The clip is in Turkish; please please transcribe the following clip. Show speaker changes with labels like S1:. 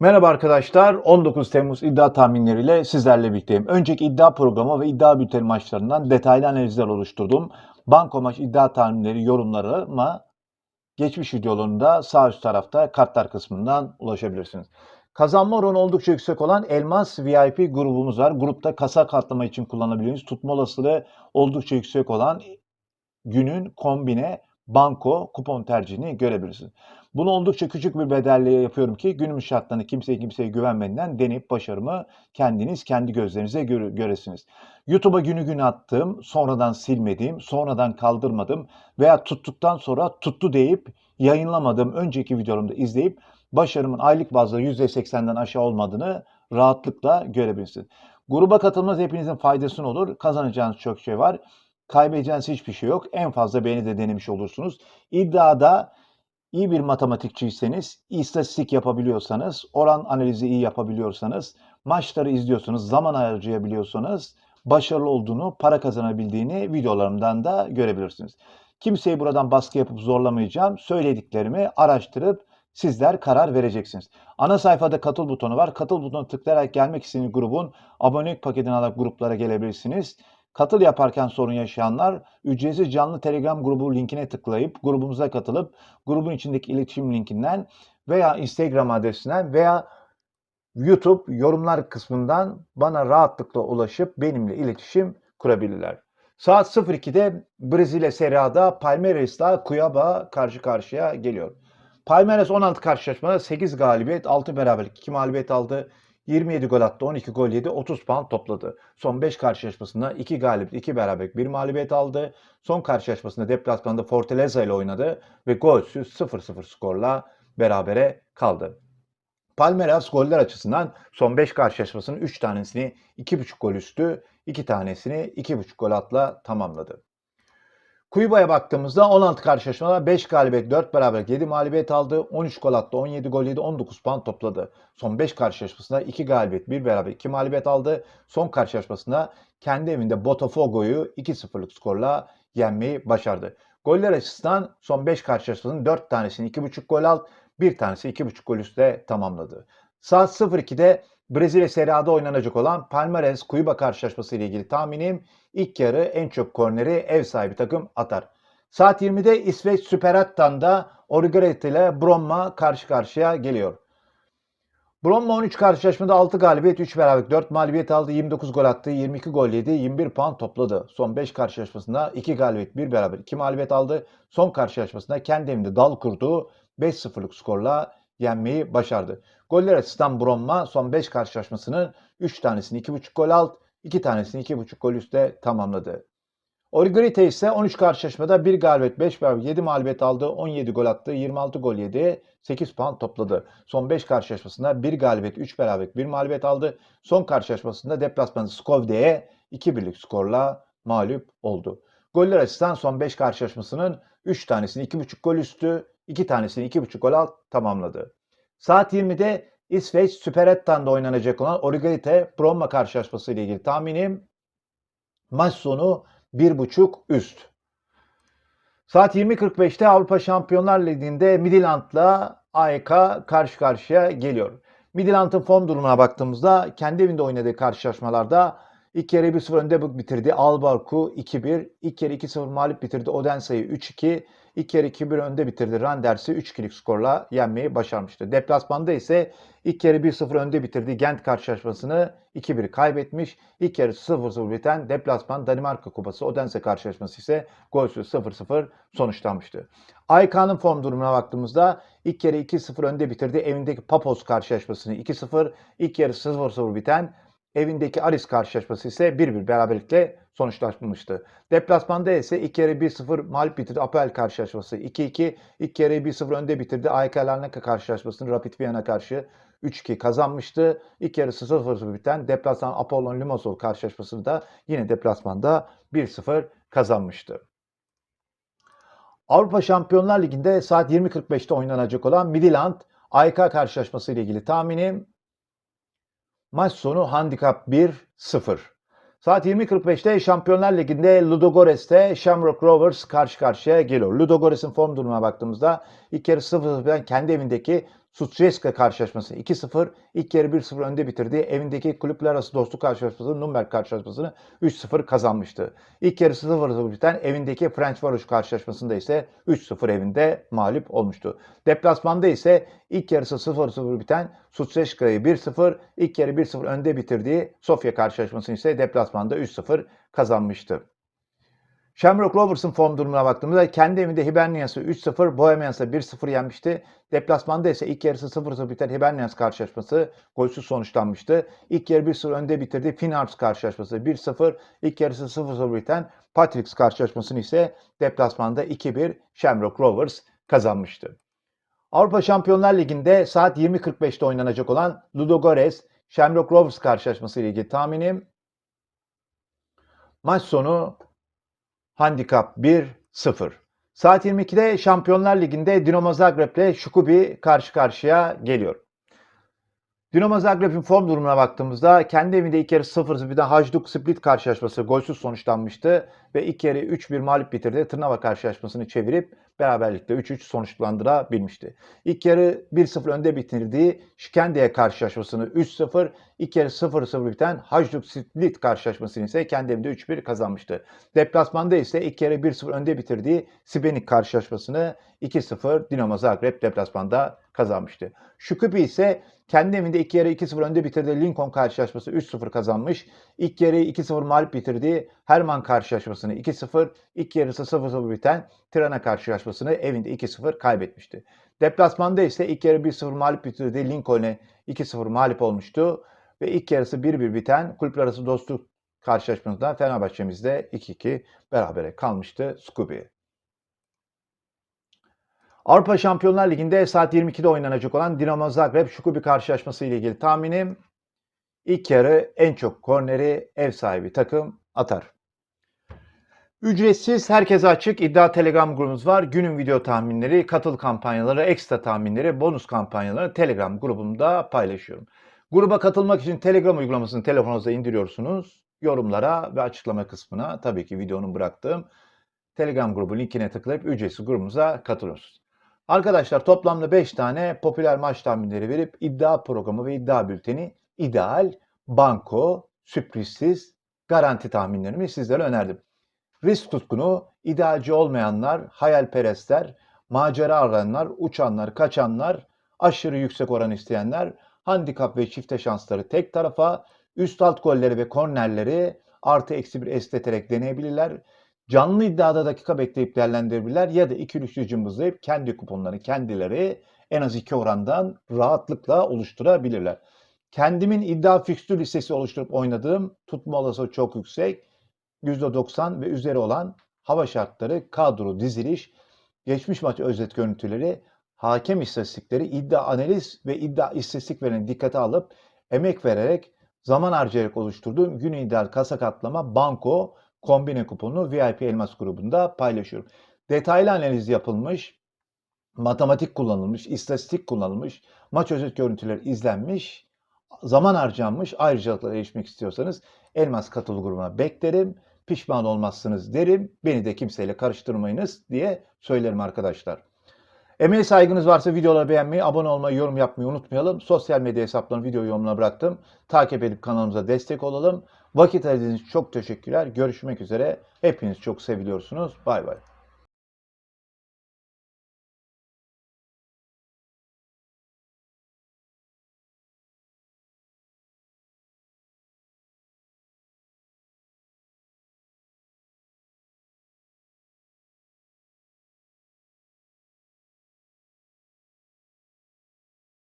S1: Merhaba arkadaşlar. 19 Temmuz iddia tahminleriyle sizlerle birlikteyim. Önceki iddia programı ve iddia bülteni maçlarından detaylı analizler oluşturdum. Banko maç iddia tahminleri yorumlarıma geçmiş videolarında sağ üst tarafta kartlar kısmından ulaşabilirsiniz. Kazanma oranı oldukça yüksek olan Elmas VIP grubumuz var. Grupta kasa katlama için kullanabileceğiniz tutma olasılığı oldukça yüksek olan günün kombine banko kupon tercihini görebilirsiniz. Bunu oldukça küçük bir bedelle yapıyorum ki günümüz şartlarında kimseye kimseye güvenmeden deneyip başarımı kendiniz kendi gözlerinize göre, göresiniz. YouTube'a günü gün attığım, sonradan silmediğim, sonradan kaldırmadım veya tuttuktan sonra tuttu deyip yayınlamadığım önceki videolarımda izleyip başarımın aylık bazda %80'den aşağı olmadığını rahatlıkla görebilirsiniz. Gruba katılmanız hepinizin faydasını olur. Kazanacağınız çok şey var. Kaybedeceğiniz hiçbir şey yok. En fazla beğeni de denemiş olursunuz. İddiada iyi bir matematikçiyseniz, istatistik yapabiliyorsanız, oran analizi iyi yapabiliyorsanız, maçları izliyorsanız, zaman harcayabiliyorsanız başarılı olduğunu, para kazanabildiğini videolarımdan da görebilirsiniz. Kimseyi buradan baskı yapıp zorlamayacağım. Söylediklerimi araştırıp sizler karar vereceksiniz. Ana sayfada katıl butonu var. Katıl butonuna tıklayarak gelmek istediğiniz grubun abonelik paketini alarak gruplara gelebilirsiniz. Katıl yaparken sorun yaşayanlar ücretsiz canlı Telegram grubu linkine tıklayıp grubumuza katılıp grubun içindeki iletişim linkinden veya Instagram adresinden veya YouTube yorumlar kısmından bana rahatlıkla ulaşıp benimle iletişim kurabilirler. Saat 02'de Brezilya Serie A'da Palmeiras'la Cuiabá karşı karşıya geliyor. Palmeiras 16 karşılaşmada 8 galibiyet, 6 beraberlik, 2 mağlubiyet aldı. 27 gol attı, 12 gol yedi, 30 puan topladı. Son 5 karşılaşmasında 2 galibiyet, 2 beraberlik, 1 mağlubiyet aldı. Son karşılaşmasında deplasmanda Fortaleza ile oynadı ve golsüz 0-0 skorla berabere kaldı. Palmeiras goller açısından son 5 karşılaşmasının 3 tanesini 2.5 gol üstü, 2 tanesini 2.5 gol atla tamamladı. Kuyuba'ya baktığımızda 16 karşılaşmada 5 galibiyet, 4 beraberlik, 7 mağlubiyet aldı. 13 gol attı, 17 gol yedi, 19 puan topladı. Son 5 karşılaşmasında 2 galibiyet, 1 beraber, 2 mağlubiyet aldı. Son karşılaşmasında kendi evinde Botafogo'yu 2-0'lık skorla yenmeyi başardı. Goller açısından son 5 karşılaşmasının 4 tanesini 2.5 gol aldı. Bir tanesi 2.5 gol üstte tamamladı. Saat 02'de Brezilya Serie A'da oynanacak olan Palmeiras Cuiabá karşılaşması ile ilgili tahminim ilk yarı en çok korneri ev sahibi takım atar. Saat 20'de İsveç Süper Attan'da Orgret ile Bromma karşı karşıya geliyor. Bromma 13 karşılaşmada 6 galibiyet, 3 beraberlik, 4 mağlubiyet aldı. 29 gol attı, 22 gol yedi, 21 puan topladı. Son 5 karşılaşmasında 2 galibiyet, 1 beraber, 2 mağlubiyet aldı. Son karşılaşmasında kendi evinde dal kurduğu 5-0'lık skorla yenmeyi başardı. Goller açısından Bromma son 5 karşılaşmasının 3 tanesini 2.5 gol alt, 2 tanesini 2.5 gol üstte tamamladı. Orgrite ise 13 karşılaşmada 1 galibiyet, 5 beraber 7 mağlubiyet aldı, 17 gol attı, 26 gol yedi, 8 puan topladı. Son 5 karşılaşmasında 1 galibiyet, 3 beraberlik, 1 mağlubiyet aldı. Son karşılaşmasında deplasmanı Skovde'ye 2 birlik skorla mağlup oldu. Goller açısından son 5 karşılaşmasının 3 tanesini 2.5 gol üstü, 2 tanesini 2.5 gol alt tamamladı. Saat 20'de İsveç Süperettan'da oynanacak olan Origrite Bromma karşılaşması ile ilgili tahminim maç sonu 1.5 üst. Saat 20.45'te Avrupa Şampiyonlar Ligi'nde Midland'la AEK karşı karşıya geliyor. Midland'ın form durumuna baktığımızda kendi evinde oynadığı karşılaşmalarda ilk yarı 1-0 önde bitirdi. Albarku 2-1, ilk yarı 2-0 mağlup bitirdi. Odensa'yı 3-2, İlk yarı 2-1 önde bitirdi. Randers'i 3-2'lik skorla yenmeyi başarmıştı. Deplasmanda ise ilk yarı 1-0 önde bitirdi. Gent karşılaşmasını 2-1 kaybetmiş. İlk yarı 0-0 biten deplasman Danimarka Kupası Odense karşılaşması ise golsüz 0-0 sonuçlanmıştı. Aykan'ın form durumuna baktığımızda ilk yarı 2-0 önde bitirdi. Evindeki Papos karşılaşmasını 2-0, ilk yarı 0-0 biten Evindeki Aris karşılaşması ise 1-1 beraberlikle sonuçlanmıştı. Deplasmanda ise ilk yarı 1-0 mağlup bitirdi. Apel karşılaşması 2-2. İlk yarı 1-0 önde bitirdi. AEK Larnaca karşılaşmasını Rapid Viyana karşı 3-2 kazanmıştı. İlk yarı 0-0 biten deplasman Apollon Limassol karşılaşmasını da yine deplasmanda 1-0 kazanmıştı. Avrupa Şampiyonlar Ligi'nde saat 20.45'te oynanacak olan Midland AEK karşılaşması ile ilgili tahminim Maç sonu handikap 1-0. Saat 20.45'te Şampiyonlar Ligi'nde Ludogorets'te Shamrock Rovers karşı karşıya geliyor. Ludogorets'in form durumuna baktığımızda ilk yarı 0-0'dan kendi evindeki Suceska karşılaşmasını 2-0, ilk yarı 1-0 önde bitirdiği evindeki kulüpler arası dostluk karşılaşmasını Nürnberg karşılaşmasını 3-0 kazanmıştı. İlk yarı 0-0 biten evindeki French Varoş karşılaşmasında ise 3-0 evinde mağlup olmuştu. Deplasmanda ise ilk yarısı 0-0 biten Suceska'yı 1-0, ilk yarı 1-0 önde bitirdiği Sofya karşılaşmasını ise deplasmanda 3-0 kazanmıştı. Shamrock Rovers'ın form durumuna baktığımızda kendi evinde Hibernians'ı 3-0, Bohemians'ı 1-0 yenmişti. Deplasmanda ise ilk yarısı 0-0 biten Hibernians karşılaşması golsüz sonuçlanmıştı. İlk yarı 1-0 önde bitirdi. Finarps karşılaşması 1-0, ilk yarısı 0-0 biten Patricks karşılaşmasını ise deplasmanda 2-1 Shamrock Rovers kazanmıştı. Avrupa Şampiyonlar Ligi'nde saat 20.45'te oynanacak olan Ludogorets Shamrock Rovers karşılaşması ile ilgili tahminim maç sonu Handikap 1-0. Saat 22'de Şampiyonlar Ligi'nde Dinamo Zagreb ile Şukubi karşı karşıya geliyor. Dinamo Zagreb'in form durumuna baktığımızda kendi evinde ilk yarı 0 birden Hajduk Split karşılaşması golsüz sonuçlanmıştı ve ilk yarı 3-1 mağlup bitirdi. Tırnava karşılaşmasını çevirip beraberlikte 3-3 sonuçlandırabilmişti. İlk yarı 1-0 önde bitirdiği Şikendiye karşılaşmasını 3-0, ilk yarı 0-0 biten Hajduk Split karşılaşmasını ise kendi evinde 3-1 kazanmıştı. Deplasmanda ise ilk yarı 1-0 önde bitirdiği Sibenik karşılaşmasını 2-0 Dinamo Zagreb deplasmanda kazanmıştı. Şukubi ise kendi evinde ilk yarı 2-0 önde bitirdiği Lincoln karşılaşması 3-0 kazanmış. İlk yarı 2-0 mağlup bitirdiği Herman karşılaşmasını 2-0, ilk yarısı 0-0 biten Tirana karşılaşmasını evinde 2-0 kaybetmişti. Deplasmanda ise ilk yarı 1-0 mağlup bitirdiği Lincoln'e 2-0 mağlup olmuştu. Ve ilk yarısı 1-1 biten kulüpler arası dostluk karşılaşmasında Fenerbahçe'mizde 2-2 berabere kalmıştı Scooby. Avrupa Şampiyonlar Ligi'nde saat 22'de oynanacak olan Dinamo Zagreb Şukubi karşılaşması ile ilgili tahminim ilk yarı en çok korneri ev sahibi takım atar. Ücretsiz, herkese açık iddia Telegram grubumuz var. Günün video tahminleri, katıl kampanyaları, ekstra tahminleri, bonus kampanyaları Telegram grubumda paylaşıyorum. Gruba katılmak için Telegram uygulamasını telefonunuza indiriyorsunuz. Yorumlara ve açıklama kısmına tabii ki videonun bıraktığım Telegram grubu linkine tıklayıp ücretsiz grubumuza katılıyorsunuz. Arkadaşlar toplamda 5 tane popüler maç tahminleri verip iddia programı ve iddia bülteni ideal, banko, sürprizsiz, garanti tahminlerimi sizlere önerdim. Risk tutkunu, idealci olmayanlar, hayalperestler, macera arayanlar, uçanlar, kaçanlar, aşırı yüksek oran isteyenler, handikap ve çifte şansları tek tarafa, üst alt golleri ve kornerleri artı eksi bir esneterek deneyebilirler. Canlı iddiada dakika bekleyip değerlendirebilirler ya da iki üçlü cımbızlayıp kendi kuponlarını kendileri en az iki orandan rahatlıkla oluşturabilirler. Kendimin iddia fikstür listesi oluşturup oynadığım tutma olasılığı çok yüksek. %90 ve üzeri olan hava şartları, kadro, diziliş, geçmiş maç özet görüntüleri, hakem istatistikleri, iddia analiz ve iddia istatistik veren dikkate alıp emek vererek zaman harcayarak oluşturduğum gün ideal kasa katlama banko kombine kuponu VIP Elmas grubunda paylaşıyorum. Detaylı analiz yapılmış, matematik kullanılmış, istatistik kullanılmış, maç özet görüntüleri izlenmiş, zaman harcanmış ayrıcalıklara erişmek istiyorsanız Elmas katıl grubuna beklerim. Pişman olmazsınız derim. Beni de kimseyle karıştırmayınız diye söylerim arkadaşlar. Emeğe saygınız varsa videoları beğenmeyi, abone olmayı, yorum yapmayı unutmayalım. Sosyal medya hesaplarını video yorumuna bıraktım. Takip edip kanalımıza destek olalım. Vakit ayırdığınız çok teşekkürler. Görüşmek üzere. Hepiniz çok seviliyorsunuz. Bay bay.